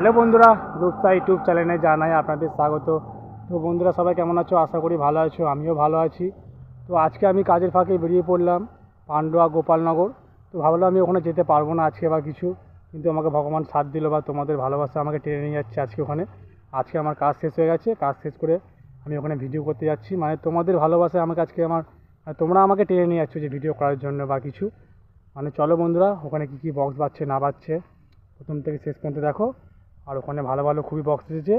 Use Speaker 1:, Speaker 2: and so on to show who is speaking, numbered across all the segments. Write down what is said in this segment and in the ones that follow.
Speaker 1: Hello বন্ধুরা, Rupsa YouTube চ্যানেলে জানাই আপনাদের স্বাগত। তো বন্ধুরা, সবাই কেমন আছো? আশা করি ভালো আছো, আমিও ভালো আছি। তো আজকে আমি কাজের ফাঁকে বেরিয়ে পড়লাম পান্ডুয়া গোপালনগর। তো ভাবলাম আমি ওখানে যেতে পারব না আজকে বা কিছু, কিন্তু আমাকে ভগবান সাথ দিল বা তোমাদের ভালোবাসা আমাকে টেনে নিয়ে যাচ্ছে আজকে ওখানে। আজকে আমার কাজ শেষ হয়ে গেছে, কাজ শেষ করে আমি ওখানে ভিডিও করতে যাচ্ছি। মানে তোমাদের ভালোবাসায় আমাকে আজকে আমার মানে তোমরা আমাকে টেনে নিয়ে যাচ্ছ যে ভিডিও করার জন্য বা কিছু। মানে চলো বন্ধুরা, ওখানে কী কী বক্স বাজছে না বাজছে, প্রথম থেকে শেষ পর্যন্ত দেখো। আর ওখানে ভালো ভালো খুবই বক্স এসেছে।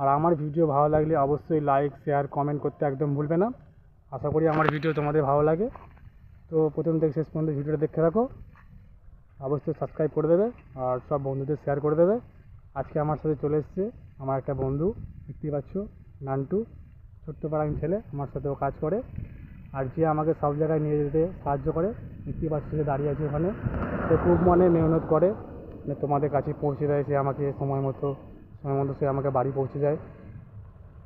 Speaker 1: আর আমার ভিডিও ভালো লাগলে অবশ্যই লাইক শেয়ার কমেন্ট করতে একদম ভুলবে না। আশা করি আমার ভিডিও তোমাদের ভালো লাগে। তো প্রথম থেকে শেষ পর্যন্ত ভিডিওটা দেখতে থাকো। অবশ্যই সাবস্ক্রাইব করে দেবে আর সব বন্ধুদের শেয়ার করে দেবে। আজকে আমার সাথে চলে এসছে আমার একটা বন্ধু, দেখতেই পাচ্ছ, নান্টু। ছোট্ট পাড়ার ছেলে, আমার সাথে ও কাজ করে। আর যে আমাকে সব জায়গায় নিয়ে যেতে সাহায্য করে, দেখতেই পাচ্ছ যে দাঁড়িয়ে আছে ওখানে। সে খুব মনে মেহনত করে। তোমাদের কাছে পৌঁছে দেয়, সে আমাকে সময় মতো সময় মতো সে আমাকে বাড়ি পৌঁছে যায়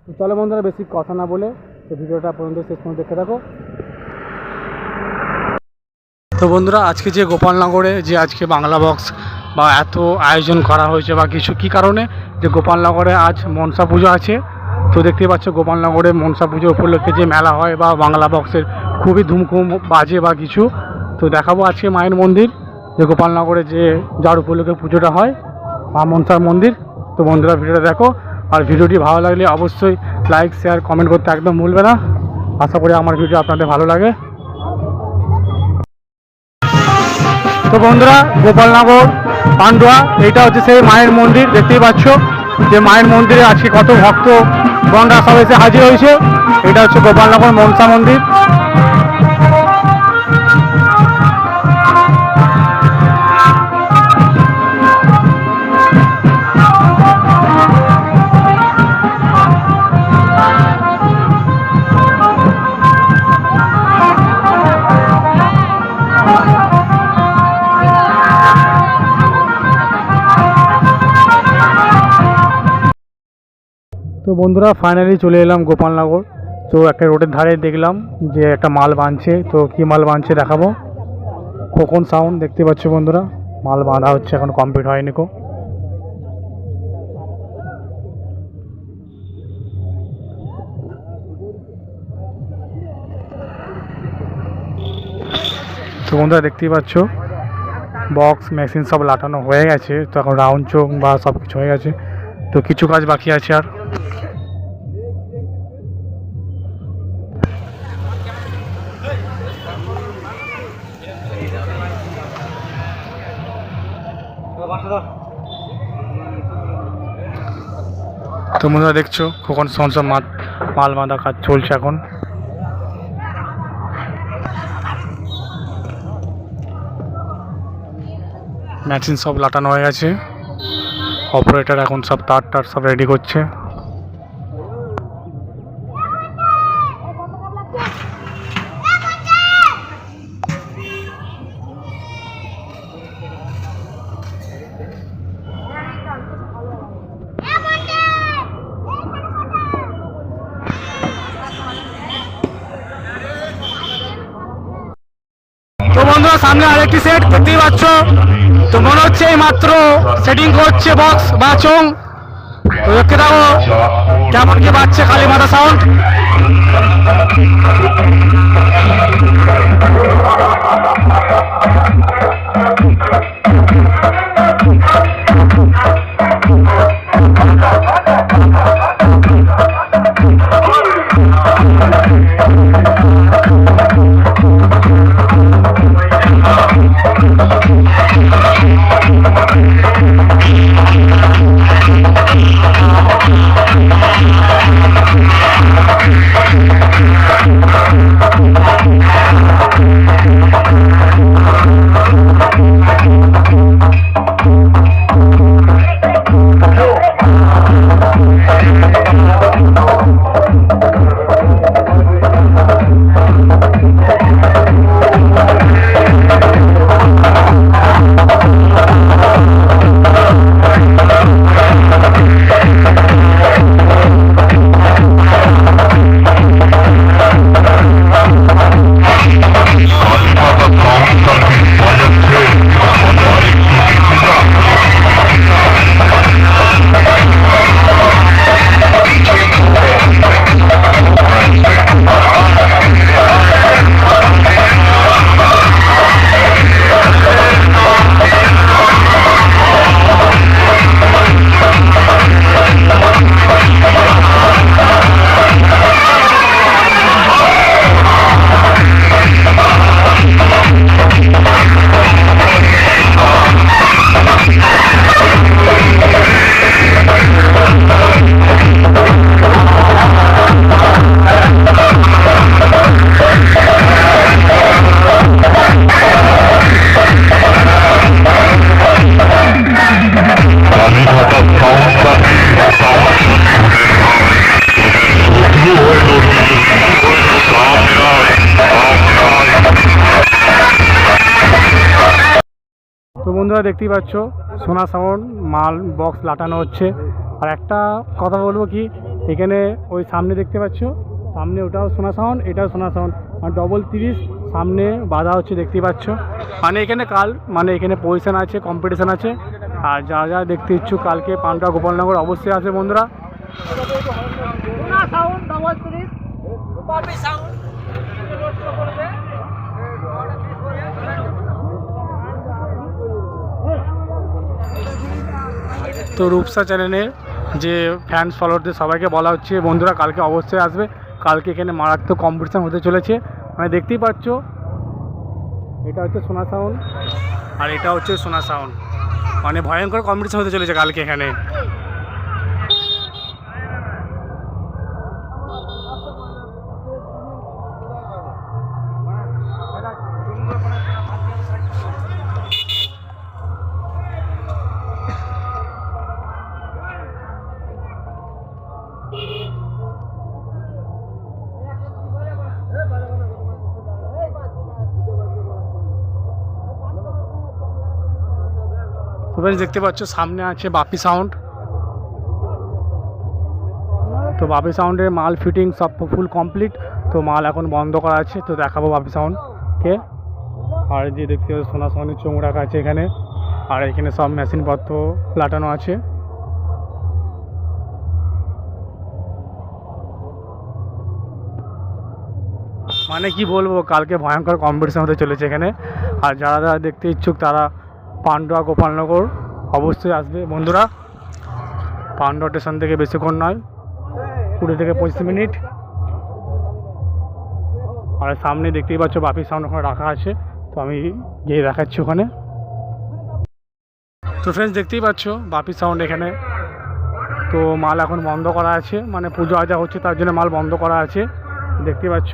Speaker 1: তো চলো বন্ধুরা, বেশি কথা না বলে তো ভিডিওটা পর্যন্ত শেষ পর্যন্ত দেখে থাকো। তো বন্ধুরা, আজকে যে গোপালনগরে যে আজকে বাংলা বক্স বা এত আয়োজন করা হয়েছে বা কিছু, কী কারণে? যে গোপালনগরে আজ মনসা পুজো আছে। তো দেখতেই পাচ্ছ, গোপালনগরে মনসা পুজো উপলক্ষে যে মেলা হয় বা বাংলা বক্সের খুবই ধুমকুম বাজে বা কিছু, তো দেখাবো আজকে মায়ের মন্দির। যে গোপালনগরে যে যার উপলক্ষে পুজোটা হয়, মা মনসার মন্দির, তো বন্ধুরা ভিডিওটা দেখো। আর ভিডিওটি ভালো লাগলে অবশ্যই লাইক শেয়ার কমেন্ট করতে একদম ভুলবে না। আশা করি আমার ভিডিও আপনাদের ভালো লাগে। তো বন্ধুরা, গোপালনগর, পান্ডুয়া, এইটা হচ্ছে সেই মায়ের মন্দির, দেখতেই পাচ্ছ যে মায়ের মন্দিরে আজকে কত ভক্ত গণরা সব এসে হাজির হয়েছে। এটা হচ্ছে গোপালনগর মনসা মন্দির। বন্ধুরা ফাইনালি চলে এলাম গোপালনগর। তো একটা রোডের ধারে দেখলাম যে একটা মাল বাঁধছে। তো কি মাল বাঁধছে দেখাবো? খোকন সাউন্ড দেখতে পাচ্ছ বন্ধুরা? মাল বাঁধা হচ্ছে এখন কমপ্লিট হয়নি কো তো বন্ধুরা, দেখতেই পাচ্ছ? বক্স মেশিন সব লাটানো হয়ে গেছে। তো এখন রাউন্ড চোখ বা সব কিছু হয়ে গেছে। তো কিছু কাজ বাকি আছে আর। তো বন্ধুরা দেখছ কখন সংসার মাল মাল বাঁধা কাজ চলছে এখন। মেশিন সব লাটানো হয়ে গেছে। অপারেটার এখন সব তার টার সব রেডি করছে। সামনে আরেকটি সেট দেখতেই পাচ্ছ? তো মনে হচ্ছে এই মাত্র সেটিং করছে বক্স বা চোং তো দেখতে থাকো, কেমন কি বাজছে কালী মাথা সাউন্ড বন্ধুরা দেখতেই পাচ্ছ, সোনা সাউন্ড মাল বক্স লাটানো হচ্ছে। আর একটা কথা বলব কি, এখানে ওই সামনে দেখতে পাচ্ছ, সামনে ওটাও সোনা সাউন্ড এটাও সোনা সাউন্ড আর ডবল তিরিশ, সামনে বাধা হচ্ছে, দেখতেই পাচ্ছ। মানে এখানে কাল মানে এখানে পজিশন আছে কম্পিটিশান আছে। আর যারা যারা দেখতে ইচ্ছুক, কালকে পান্ডা গোপালনগর অবশ্যই আছে বন্ধুরা
Speaker 2: ডবল তিরিশ পপি সাউন্ড
Speaker 1: তো রূপসা চ্যানেলের যে ফ্যান্স ফলোয়ারদের সবাইকে বলা হচ্ছে, বন্ধুরা কালকে অবশ্যই আসবে। কালকে এখানে মারাত্মক কম্পিটিশান হতে চলেছে। মানে দেখতেই পাচ্ছ, এটা হচ্ছে সোনা সাউন্ড আর এটা হচ্ছে সোনা সাউন্ড মানে ভয়ঙ্কর কম্পিটিশান হতে চলেছে কালকে এখানে। তো দেখতে পাচ্ছ, সামনে আছে বাপি সাউন্ড। তো বাপি সাউন্ডের মাল ফিটিং সব ফুল কমপ্লিট। তো মাল এখন বন্ধ করা আছে, তো দেখাবো বাপি সাউন্ডকে আর যে দেখতে পাচ্ছ, সোনা সাউন্ডের চোখ রাখা আছে এখানে। আর এখানে সব মেশিনপত্র লাটানো আছে। মানে কি বলব, কালকে ভয়ঙ্কর কম্পিটিশন হতে চলেছে এখানে। আর যারা যারা দেখতে ইচ্ছুক, তারা পান্ডুয়া গোপালনগর অবশ্যই আসবে। বন্ধুরা পান্ডুয়া স্টেশন থেকে বেশিক্ষণ নয়, কুড়ি থেকে পঁচিশ মিনিট। আর সামনে দেখতেই পাচ্ছ, বাপির সাউন্ড ওখানে রাখা আছে। তো আমি গিয়ে দেখাচ্ছি ওখানে। তো ফ্রেন্ডস দেখতেই পাচ্ছ, বাপির সাউন্ড এখানে। তো মাল এখন বন্ধ করা আছে মানে পুজো আজা হচ্ছে, তার জন্য মাল বন্ধ করা আছে। দেখতেই পাচ্ছ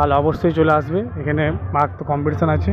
Speaker 1: কাল অবশ্যই চলে আসবে। এখানে মার্ক তো কম্পিটিশান আছে।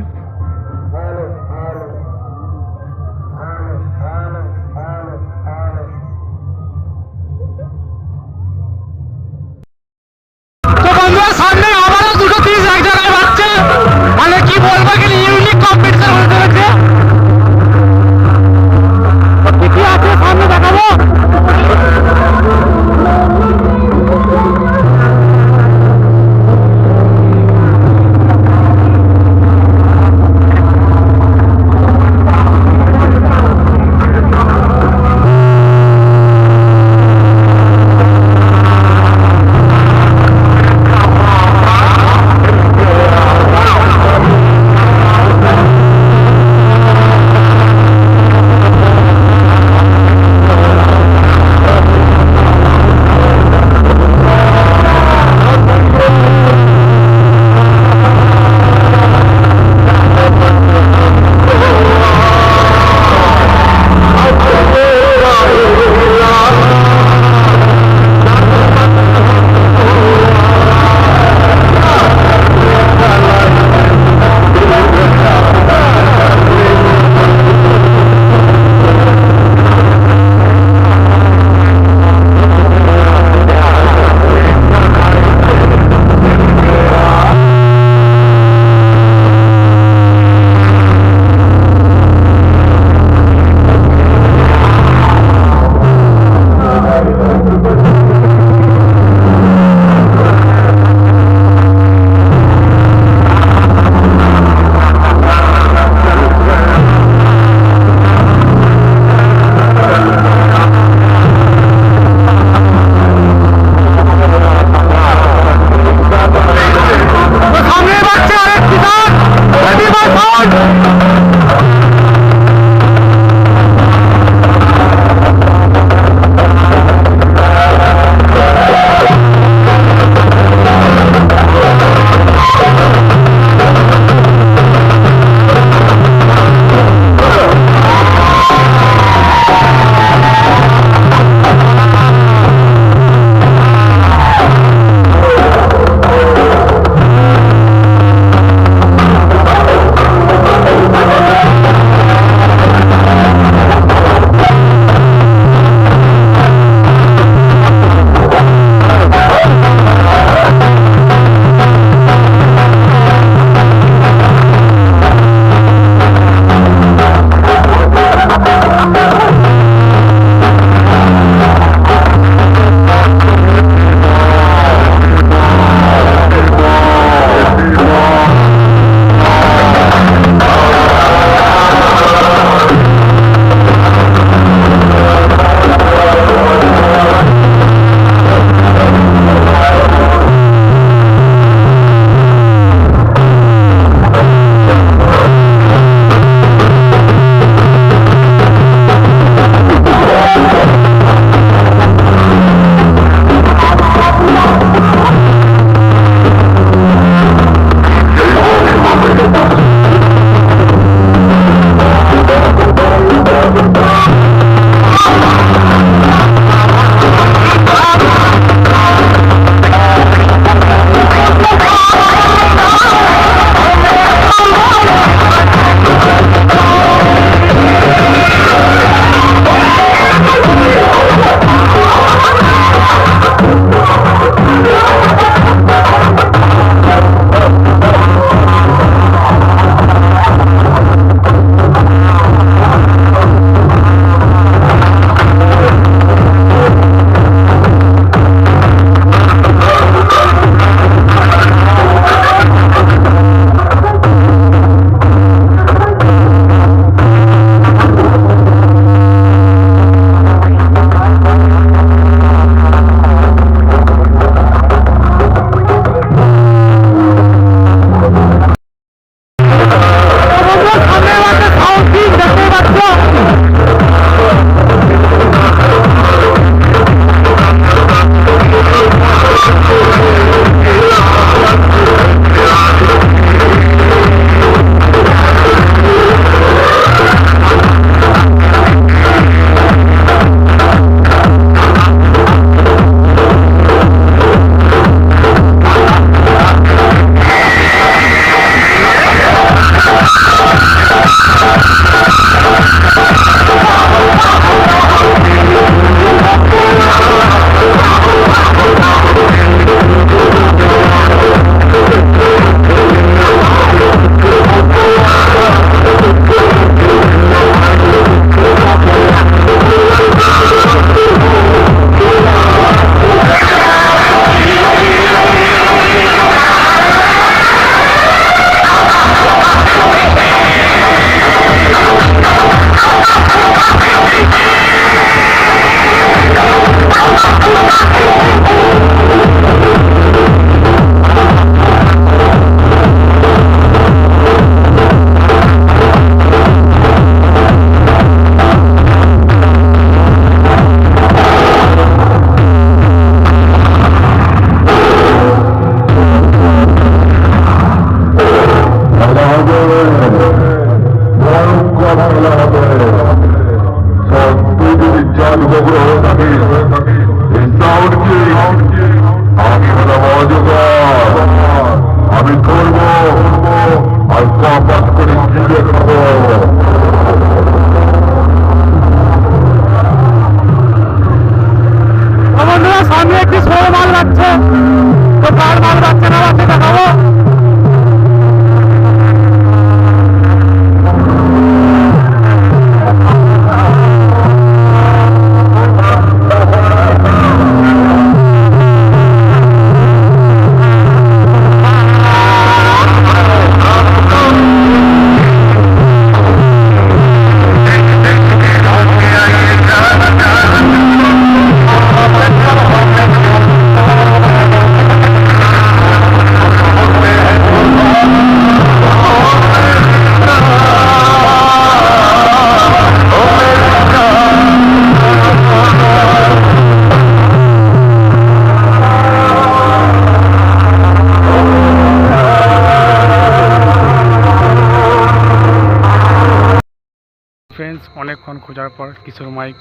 Speaker 1: খোঁজার পর কিশোর মাইক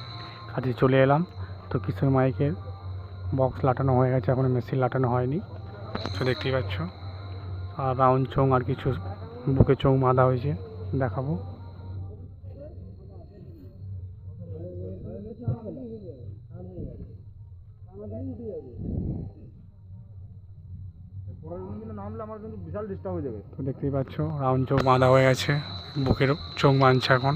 Speaker 1: কাছে চলে এলাম। তো কিশোর মাইকের বক্স লাটানো হয়ে গেছে, এখনও মেশিন লাটানো হয়নি। তো দেখতেই পাচ্ছ আর রাউন্ড চোং আর কিছু বুকে চোং বাঁধা হয়েছে, দেখাবো। দেখতেই পাচ্ছ রাউন্ড চোখ বাঁধা হয়ে গেছে, বুকের চোখ বাঁধছে এখন।